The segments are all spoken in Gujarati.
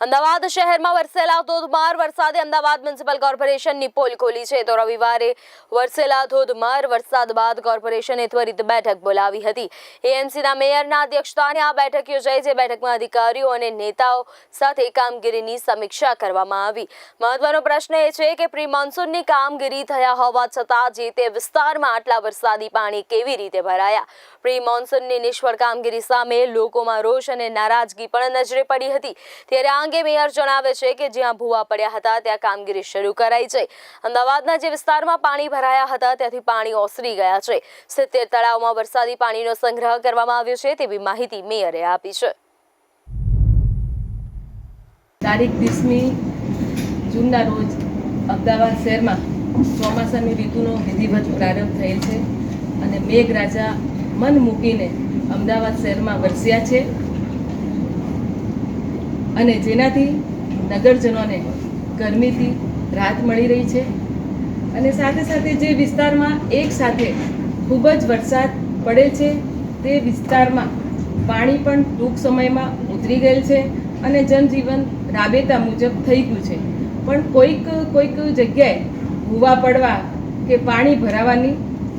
અમદાવાદ શહેરમાં વરસેલા ધોધમાર વરસાદે અમદાવાદ મ્યુનિસિપલ કોર્પોરેશનની પોલ ખોલી છે. તો રવિવારે વરસેલા ધોધમાર વરસાદ બાદ કોર્પોરેશને ત્વરિત બેઠક બોલાવી હતી. એએમસીના મેયરના અધ્યક્ષસ્થાને આ બેઠક યોજાઈ જે બેઠકમાં અધિકારીઓ અને નેતાઓ સાથે કામગીરીની સમીક્ષા કરવામાં આવી. મહત્વનો પ્રશ્ન એ છે કે પ્રી મોન્સૂનની કામગીરી થયા હોવા છતાં જે તે વિસ્તારમાં આટલા વરસાદી પાણી કેવી રીતે ભરાયા? પ્રી મોન્સૂનની નિષ્ફળ કામગીરી સામે લોકોમાં રોષ અને નારાજગી પણ નજરે પડી હતી. ત્યારે અંગે મેયર જણાવે છે કે જ્યાં ભૂવા પડ્યા હતા, ત્યાં કામગીરી શરૂ કરાઈ છે. અમદાવાદના જે વિસ્તારમાં પાણી ભરાયા હતા, ત્યાંથી પાણી ઓસરી ગયા છે. સિત્તેર તળાવમાં વરસાદી પાણીનો સંગ્રહ કરવામાં આવ્યો છે તેવી માહિતી મેયરે આપી છે. તારીખ વીસમી જૂનના રોજ અમદાવાદ શહેરમાં ચોમાસાની ઋતુનો વિધિવત પ્રારંભ થયેલ છે અને મેઘરાજા મન મૂકીને અમદાવાદ શહેરમાં વરસ્યા છે. અને જેનાથી નગરજનોને ગરમીથી રાહત મળી રહી છે. અને સાથે સાથે જે વિસ્તારમાં એક સાથે ખૂબ જ વરસાદ પડે છે, તે વિસ્તારમાં પાણી પણ ટૂંક સમયમાં ઉતરી ગયેલ છે અને જનજીવન રાબેતા મુજબ થઈ ગયું છે. પણ કોઈક કોઈક જગ્યાએ ભૂવા પડવા કે પાણી ભરાવાની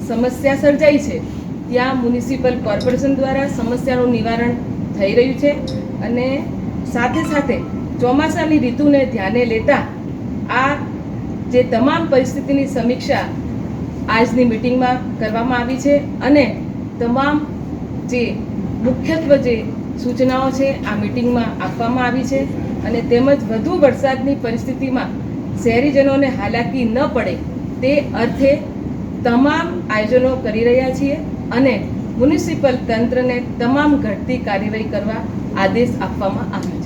સમસ્યા સર્જાઈ છે. ત્યાં મ્યુનિસિપલ કોર્પોરેશન દ્વારા સમસ્યાનું નિવારણ થઈ રહ્યું છે અને સાથે સાથે ચોમાસાની ઋતુને ધ્યાને લેતા આ જે તમામ પરિસ્થિતિની સમીક્ષા આજની મિટિંગમાં કરવામાં આવી છે અને તમામ જે મુખ્યત્વે જે સૂચનાઓ છે આ મિટિંગમાં આપવામાં આવી છે અને તેમજ વધુ વરસાદની પરિસ્થિતિમાં શહેરીજનોને હાલાકી ન પડે તે અર્થે તમામ આયોજનો કરી રહ્યા છીએ અને મ્યુનિસિપલ તંત્રને તમામ ઘટતી કાર્યવાહી કરવા આદેશ આપવામાં આવ્યો